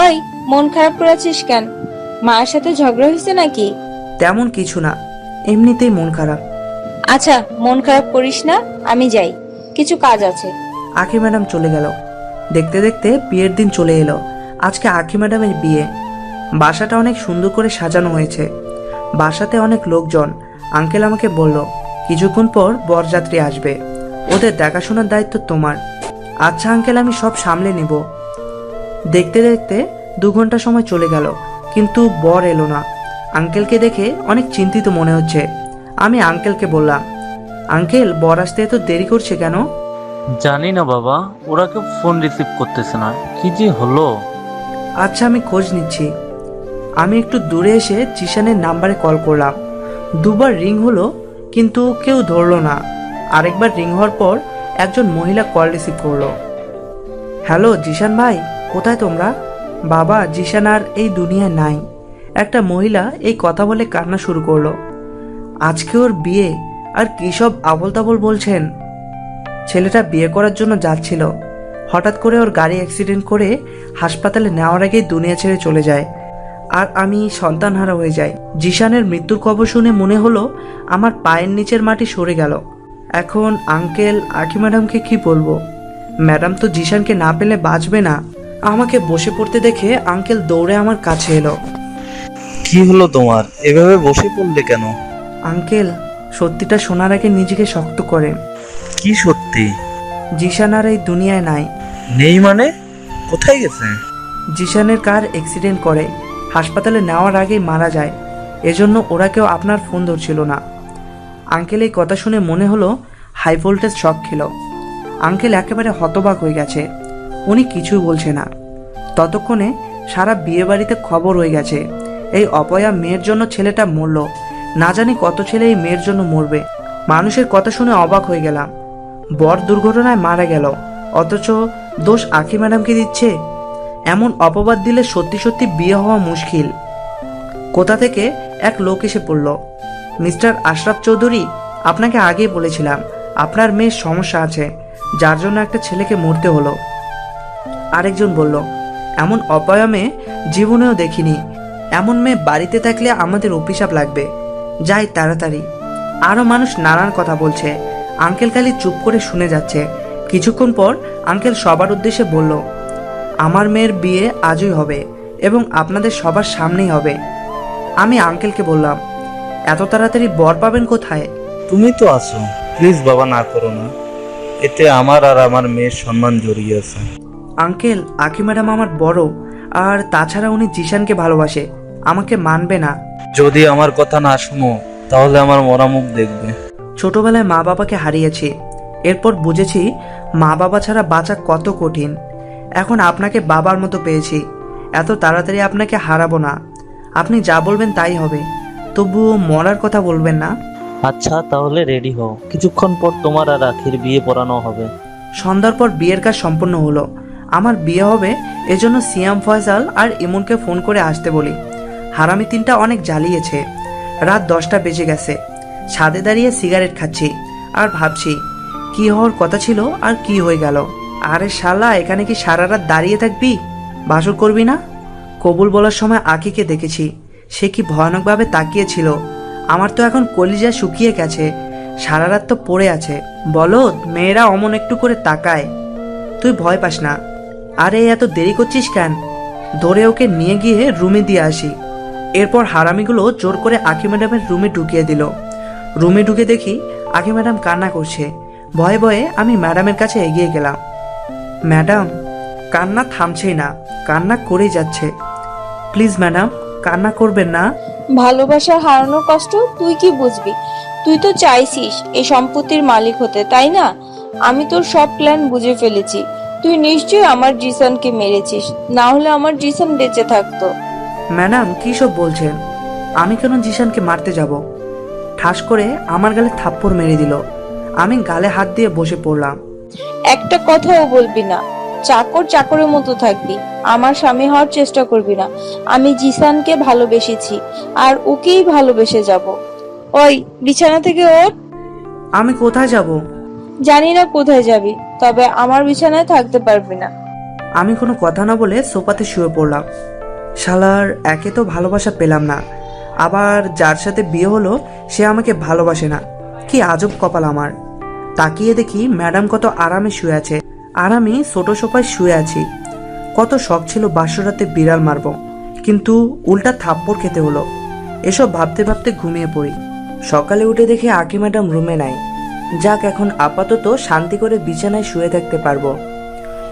ওই মন খারাপ করে আছিস কেন? মায়ের সাথে ঝগড়া হয়েছে নাকি? তেমন কিছু না এমনিতেই মন খারাপ। আচ্ছা মন খারাপ করিস না আমি যাই। কিছু কাজ আছে। আখি ম্যাডাম চলে গেল। দেখতে দেখতে বিয়ের দিন চলে এলো। আজকে আখি ম্যাডামের বিয়ে। বাসাটা অনেক সুন্দর করে সাজানো হয়েছে। বাসাতে অনেক লোকজন। আঙ্কেল আমাকে বলল কিছুক্ষণ পর বরযাত্রী আসবে। ওদের দেখাশোনার দায়িত্ব তোমার। আচ্ছা আঙ্কেল আমি সব সামলে নিব। দেখতে দেখতে দু ঘণ্টা সময় চলে গেল কিন্তু বর এলো না। আঙ্কেলকে দেখে অনেক চিন্তিত মনে হচ্ছে। আমি আঙ্কেলকে বললাম আঙ্কেল বর আসতে এত দেরি করছে কেন? জানি না বাবা ওরা কেউ ফোন রিসিভ করতেছে না কি যে হলো? আচ্ছা আমি খোঁজ নিচ্ছি। আমি একটু দূরে এসে জিশানের নাম্বারে কল করলাম। দুবার রিং হলো কিন্তু কেউ ধরলো না। আরেকবার রিং হওয়ার পর একজন মহিলা কল রিসিভ করল। হ্যালো জিশান ভাই? কোথায় তোমরা? বাবা জিশান আর এই দুনিয়ায় নাই। একটা মহিলা এই কথা বলে কান্না শুরু করল। আজকে ওর বিয়ে, আর কী সব আবল তাবল বলছেন? ছেলেটা বিয়ে করার জন্য যাচ্ছিল। হঠাৎ করে ওর গাড়ি অ্যাক্সিডেন্ট করে হাসপাতালে নেওয়ার আগেই দুনিয়া ছেড়ে চলে যায়। আর আমি সন্তানহারা হয়ে যাই। জিশানের মৃত্যুর খবর শুনে মনে হলো আমার পায়ের নিচের মাটি সরে গেল। এখন আঙ্কেল আখি ম্যাডামকে কি বলব? ম্যাডাম তো জিশানকে না পেলে বাঁচবে না। আমাকে বসে পড়তে দেখে আঙ্কেল দৌড়ে আমার কাছে এলো। কি হলো তোমার? এভাবে বসে পড়লে কেন? আঙ্কেল সত্যিটা শোনার আগে নিজেকে শক্ত করে। কি সত্যি? জিশান আর এই দুনিয়ায় নাই। নেই মানে? কোথায় গেছে? জিশানের কার অ্যাক্সিডেন্ট করে? হাসপাতালে নেওয়ার আগেই মারা যায়। এজন্য ওরা কেউ আপনার ফোন ধরছিল না। আঙ্কেল এই কথা শুনে মনে হলো হাই ভোল্টেজ শক খেল। আঙ্কেল একেবারে হতবাক হয়ে গেছে। উনি কিছুই বলছে না। ততক্ষণে সারা বিয়ে বাড়িতে খবর হয়ে গেছে, এই অপয়া মেয়ের জন্য ছেলেটা মরল। না জানি কত ছেলে এই মেয়ের জন্য মরবে। মানুষের কথা শুনে অবাক হয়ে গেলাম। বর দুর্ঘটনায় মারা গেল, অথচ দোষ আখি ম্যাডামকে দিচ্ছে? এমন অপবাদ দিলে সত্যি সত্যি বিয়ে হওয়া মুশকিল। কোথা থেকে এক লোক এসে পড়ল? মিস্টার আশরাফ চৌধুরী, আপনাকে আগেই বলেছিলাম, আপনার মেয়ের সমস্যা আছে, যার জন্য একটা ছেলেকে মরতে হলো। আরেকজন বলল, এমন অপয়া মেয়ে জীবনেও দেখিনি। এমন মেয়ে বাড়িতে থাকলে আমাদের অভিশাপ লাগবে। যাই তাড়াতাড়ি। আরও মানুষ নানান কথা বলছে। আঙ্কেল খালি চুপ করে শুনে যাচ্ছে। কিছুক্ষণ পর আঙ্কেল সবার উদ্দেশ্যে বলল, আমার মেয়ের বিয়ে আজই হবে এবং আপনাদের সবার সামনেই হবে। আমি আঙ্কেলকে বললাম, এত তাড়াতাড়ি বর পাবেন কোথায়? তুমি তো আছো। প্লিজ বাবা, না করো না। এতে আমার আর আমার মেয়ের সম্মান জড়িয়ে আছে। আঙ্কেল আকি ম্যাডাম আমার বড় আর তাছাড়া উনি জিশানকে ভালোবাসে। আমাকে মানবে না। যদি আমার কথা না শুনো তাহলে আমার মরা মুখ দেখবে। ছোটবেলায় মা বাবাকে হারিয়েছি। এরপর বুঝেছি মা বাবা ছাড়া বাঁচা কত কঠিন। এখন আপনাকে বাবার মতো পেয়েছি। এত তাড়াতাড়ি আপনাকে হারাবো না। আপনি যা বলবেন তাই হবে। তবুও মরার কথা বলবেন না। আচ্ছা তাহলে রেডি হও। কিছুক্ষণ পর তোমার আর আখির বিয়ে পড়ানো হবে। সন্ধ্যার পর বিয়ের কাজ সম্পন্ন হলো। আমার বিয়ে হবে, এজন্য সিয়াম, ফয়সাল আর ইমনকে ফোন করে আসতে বলি। হারামি তিনটা অনেক জ্বালিয়েছে। রাত দশটা বেজে গেছে। ছাদে দাঁড়িয়ে সিগারেট খাচ্ছি আর ভাবছি, কি হওয়ার কথা ছিল আর কি হয়ে গেল? আরে শালা, এখানে কি সারা রাত দাঁড়িয়ে থাকবি? বাসর করবি না? কবুল বলার সময় আকিকে দেখেছি। সে কি ভয়ানকভাবে তাকিয়েছিল? আমার তো এখন কলিজা শুকিয়ে গেছে। সারা রাত তো পড়ে আছে। বলো মেয়েরা অমন একটু করে তাকায়। তুই ভয় পাস না। আরে, এত দেরি করছিস কেন? ধরে ওকে নিয়ে গিয়ে রুমে দিয়ে আসি। এরপর হারামিগুলো জোর করে আখি ম্যাডামের রুমে ঢুকিয়ে দিল। রুমে ঢুকে দেখি আখি ম্যাডাম কান্না করছে। ভয়ে ভয়ে আমি ম্যাডামের কাছে এগিয়ে গেলাম। ম্যাডাম, কান্না থামছেই না, কান্না করেই যাচ্ছে। প্লিজ ম্যাডাম, কান্না করবেন না। ভালোবাসা হারানোর কষ্ট তুই কি বুঝবি? তুই তো চাইছিস এই সম্পত্তির মালিক হতে, তাই না? আমি তোর সব প্ল্যান বুঝে ফেলেছি। তুই নিশ্চয়ই আমার জিসানকে মেরেছিস না হলে আমার জিসান বেঁচে থাকতো। ম্যাডাম কী সব বলছেন? আমি কেন জিশানকে মারতে যাব? ঠাস করে আমার গালে থাপ্পড় মেরে দিল। আমি গালে হাত দিয়ে বসে পড়লাম। একটা কথাও বলবি না। চাকর চাকরের মতো থাকবি। আমার স্বামী হওয়ার চেষ্টা করবি না। আমি জিসানকে ভালোবেসেছি আর ওকেই ভালোবেসে যাব। ওই বিছানা থেকে ওঠ। আমি কোথায় যাব? জানি না কোথায় যাবি। তবে আমার বিছানায় থাকতে পারবি না। আমি কোনো কথা না বলে সোফাতে শুয়ে পড়লাম। শালার একে তো ভালোবাসা পেলাম না। আবার যার সাথে বিয়ে হলো, সে আমাকে ভালোবাসে না। কি আজব কপাল আমার। তাকিয়ে দেখি ম্যাডাম কত আরামে শুয়ে আছে। আর আমি ছোট সোফায় শুয়ে আছি। কত শখ ছিল বাসরাতে বিড়াল মারব। কিন্তু উল্টা থাপ্পড় খেতে হলো। এসব ভাবতে ভাবতে ঘুমিয়ে পড়ি। সকালে উঠে দেখি আকি ম্যাডাম রুমে নাই। যাক, এখন আপাতত শান্তি করে বিছানায় শুয়ে থাকতে পারব।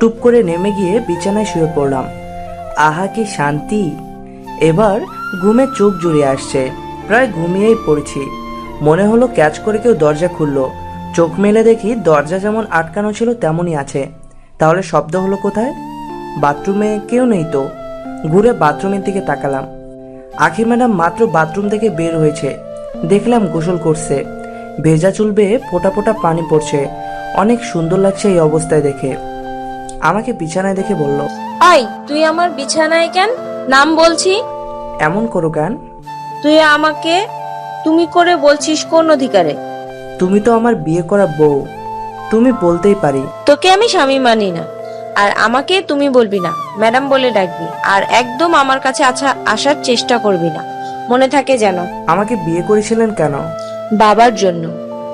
টুপ করে নেমে গিয়ে বিছানায় শুয়ে পড়লাম। আহা, কি শান্তি! এবার ঘুমে চোখ জুড়িয়ে আসছে। প্রায় ঘুমিয়েই পড়েছি। মনে হলো ক্যাচ করে কেউ দরজা খুললো। চোখ মেলে দেখি দরজা যেমন আটকানো ছিল তেমনই আছে। তাহলে শব্দ হলো কোথায়? বাথরুমে কেউ নেই তো? ঘুরে বাথরুমের দিকে তাকালাম। আখি ম্যাডাম মাত্র বাথরুম থেকে বের হয়েছে। দেখলাম গোসল করছে। ভেজা চুল বেয়ে ফোটা ফোটা পানি পড়ছে। অনেক সুন্দর লাগছে এই অবস্থায় দেখে। আমাকে বিছানায় দেখে বলল আই তুই আমার বিছানায় কেন? নাম বলছি? এমন করো কেন? তুই আমাকে তুমি করে বলছিস কোন অধিকারে? তুমি তো আমার বিয়ে করা বউ। তুমি বলতেই পারি। তোকে আমি স্বামী মানি না। আর আমাকে তুমি বলবি না। ম্যাডাম বলে ডাকবি। আর একদম আমার কাছে আছা আসার চেষ্টা করবি না। মনে থাকে যেন আমাকে বিয়ে করেছিলেন কেন? বাবার জন্য।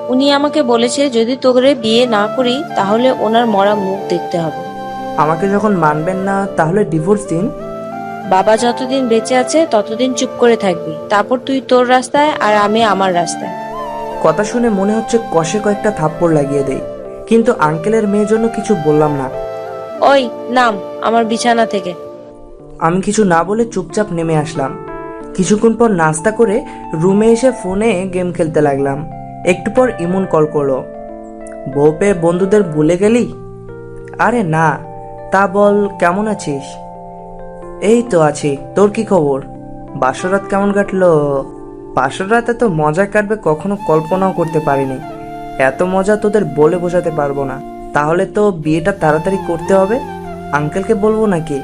উনি আমাকে বলেছে যদি তোরে বিয়ে না করি তাহলে ওনার মরা মুখ দেখতে হবে। আমাকে যখন মানবেন না তাহলে ডিভোর্স দিন। বাবা যতদিন বেঁচে আছে ততদিন চুপ করে থাকবি। তারপর তুই তোর রাস্তায় আর আমি আমার রাস্তায়। কথা শুনে মনে হচ্ছে কষে কয়েকটা থাপ্পড় লাগিয়ে দেই। কিন্তু আঙ্কেলের মেয়ের জন্য কিছু বললাম না। ওই নাম আমার বিছানা থেকে। আমি কিছু না বলে চুপচাপ নেমে আসলাম। কিছুক্ষণ পর নাস্তা করে রুমে এসে ফোনে গেম খেলতে লাগলাম। একটু পর ইমন কল করল। বউ পেয়ে বন্ধুদের ভুলে গেলি? আরে না, তা বল, কেমন আছিস? এই তো আছি, তোর কি খবর? বাসরাত কেমন কাটলো? বাসরাতে তো মজা কাটবে কখনো কল্পনাও করতে পারিনি। এত মজা তোদের বলে বোঝাতে পারব না। তাহলে তো বিয়েটা তাড়াতাড়ি করতে হবে? আঙ্কেলকে বলব নাকি?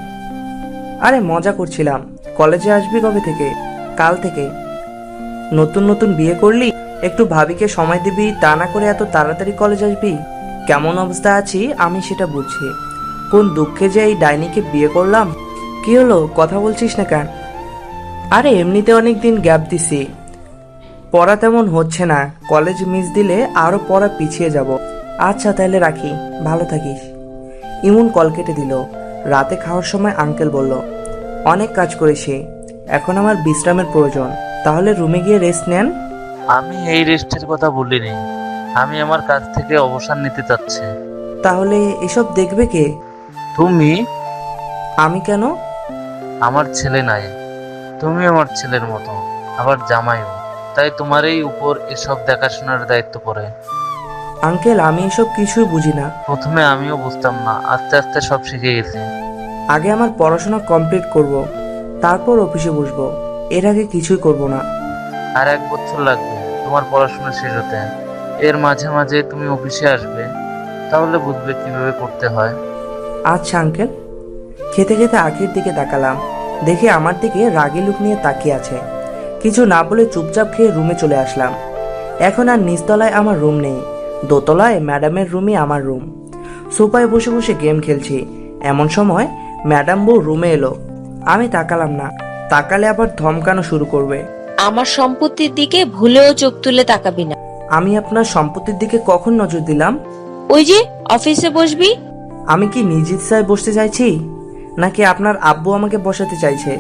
আরে মজা করছিলাম। কলেজে আসবি কবে থেকে? কাল থেকে। নতুন নতুন বিয়ে করলি? একটু ভাবিকে সময় দিবি, তা না করে এত তাড়াতাড়ি কলেজ আসবি? কেমন অবস্থা আছি? আমি সেটা বুঝছি কোন দুঃখে যে এই ডাইনিকে বিয়ে করলাম? কি হলো? কথা বলছিস না কেন? আরে, এমনিতে অনেক দিন গ্যাপ দিছি। পড়া তেমন হচ্ছে না। কলেজ মিস দিলে আরও পড়া পিছিয়ে যাব। আচ্ছা তাহলে রাখি। ভালো থাকিস। ইমন কল কেটে দিল। রাতে খাওয়ার সময় আঙ্কেল বলল অনেক কাজ করেছি। এখন আমার বিশ্রামের প্রয়োজন। তাহলে রুমে গিয়ে রেস্ট নেন। আমি এই রেস্টের কথা বলিনি। আমি আমার কাজ থেকে অবসর নিতে চাচ্ছি। তাহলে এসব দেখবে কে? তুমি? আমি কেন? আমার ছেলে নাই। তুমি আমার ছেলের মতো আবার জামাইও। তাই তোমারই উপর এসব দেখাশোনার দায়িত্ব পড়ে। আঙ্কেল আমি এসব কিছুই বুঝি না। প্রথমে আমিও বুঝতাম না। আস্তে আস্তে সব শিখে গেছি। আগে আমার পড়াশোনা কমপ্লিট করব তারপর অফিসে বসবো। এর আগে কিছুই করব না। আর এক বছর লাগবে তোমার পড়াশোনা শেষ হতে। এর মাঝে মাঝে তুমি অফিসে আসবে তাহলে বুঝবে কীভাবে করতে হয়। আচ্ছা আঙ্কেল। খেতে খেতে আখির দিকে তাকালাম দেখে আমার দিকে রাগি লুক নিয়ে তাকিয়ে আছে। কিছু না বলে চুপচাপ খেয়ে রুমে চলে আসলাম। এখন আর নিচতলায় আমার রুম নেই দোতলায় ম্যাডামের রুমই আমার রুম সোফায় বসে বসে গেম খেলছি এমন সময় ম্যাডাম বউ রুমে এলো। আমি তাকালাম না। তাকালে আবার ধমকানো শুরু করবে। আমার সম্পত্তির দিকে ভুলেও চোখ তুলে তাকাবি না। আমি আপনার সম্পত্তির দিকে কখন নজর দিলাম? ওই যে অফিসে বসবি? আমি কি নিজ ইচ্ছায় বসতে চাইছি? নাকি আপনার আব্বু আমাকে বসাতে চাইছে?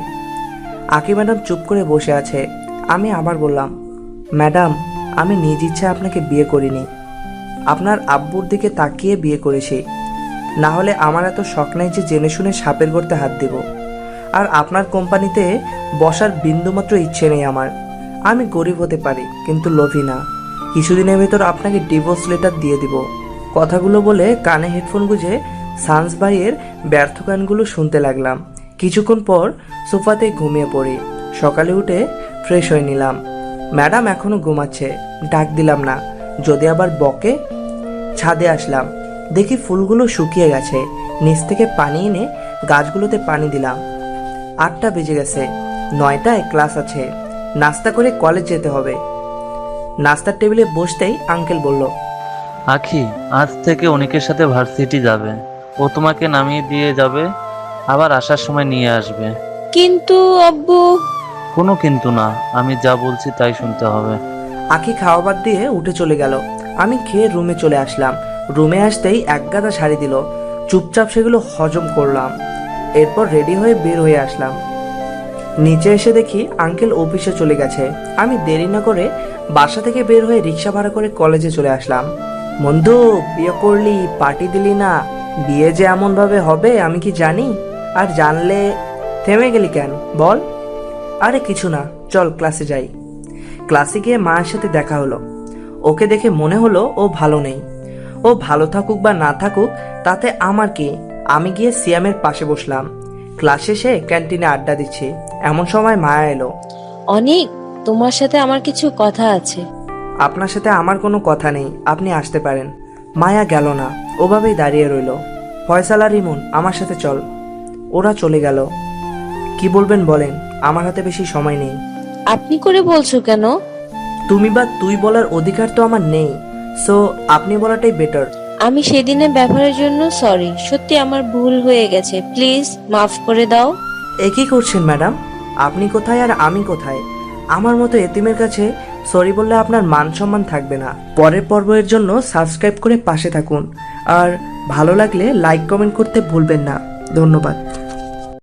আকি ম্যাডাম চুপ করে বসে আছে। আমি আবার বললাম ম্যাডাম আমি নিজ ইচ্ছায় আপনাকে বিয়ে করিনি। আপনার আব্বুর দিকে তাকিয়ে বিয়ে করেছি। না হলে আমার এত শখ নাই যে জেনে শুনে সাপের গর্তে হাত দেব। আর আপনার কোম্পানিতে বসার বিন্দুমাত্র ইচ্ছে নেই আমার। আমি গরিব হতে পারি, কিন্তু লোভী না। কিছুদিনের ভেতর আপনাকে ডিভোর্স লেটার দিয়ে দিব। কথাগুলো বলে কানে হেডফোন গুঁজে সান্স ভাইয়ের ব্যর্থ গানগুলো শুনতে লাগলাম। কিছুক্ষণ পর সোফাতে ঘুমিয়ে পড়ি। সকালে উঠে ফ্রেশ হয়ে নিলাম। ম্যাডাম এখনও ঘুমাচ্ছে, ডাক দিলাম না। যদি আবার বকে, ছাদে আসলাম। দেখি ফুলগুলো শুকিয়ে গেছে। নিচ থেকে পানি এনে গাছগুলোতে পানি দিলাম। আটটা বেজে গেছে। নয়টায় ক্লাস আছে। নাস্তা করে কলেজ যেতে হবে। নাস্তার টেবিলে বসতেই আঙ্কেল বলল আখি আজ থেকে অনেকের সাথে ভার্সিটি যাবে। ও তোমাকে নামিয়ে দিয়ে যাবে আবার আসার সময় নিয়ে আসবে। কিন্তু আব্বু। কোনো কিন্তু না আমি যা বলছি তাই শুনতে হবে। আখি খাওয়া বাদ দিয়ে উঠে চলে গেল। আমি খেয়ে রুমে চলে আসলাম। রুমে আসতেই এক গাদা শাড়ি দিল। চুপচাপ সেগুলো হজম করলাম। এরপর রেডি হয়ে বের হয়ে আসলাম। নিচে এসে দেখি আঙ্কেল অফিসে চলে গেছে। আমি দেরি না করে বাসা থেকে বের হয়ে রিক্সা ভাড়া করে কলেজে চলে আসলাম। বন্ধু বিয়ে করলি, পার্টি দিলি না, বিয়ে যে এমনভাবে হবে আমি কি জানি? আর জানলে থেমে গেলি কেন? বল। আরে কিছু না, চল ক্লাসে যাই। ক্লাসে গিয়ে মায়ের সাথে দেখা হলো। ওকে দেখে মনে হলো ও ভালো নেই। ও ভালো থাকুক বা না থাকুক তাতে আমার কি? আমি গিয়ে সিয়ামের পাশে বসলাম। ক্লাস শেষে ক্যান্টিনে আড্ডা দিচ্ছি। এমন সময় মায়া এলো। অনেক তোমার সাথে আমার কিছু কথা আছে। আপনার সাথে আমার কোনো কথা নেই। আপনি আসতে পারেন। মায়া গেল না। ওভাবেই দাঁড়িয়ে রইল। ফয়সাল আর রিমন আমার সাথে চল। ওরা চলে গেল। কি বলবেন বলেন? আমার হাতে বেশি সময় নেই। আপনি করে বলছো কেন? তুমি বা তুই বলার অধিকার তো আমার নেই। সো আপনি বলাটাই বেটার আমি সেদিনের ব্যাপারের জন্য সরি সত্যি আমার ভুল হয়ে গেছে। প্লিজ মাফ করে দাও। এ কি করছেন ম্যাডাম আপনি কোথায় আর আমি কোথায়? আমার মতো এতিমের কাছে সরি বললে আপনার মান সম্মান থাকবে না। পরের পর্বের জন্য সাবস্ক্রাইব করে পাশে থাকুন। আর ভালো লাগলে লাইক কমেন্ট করতে ভুলবেন না। ধন্যবাদ।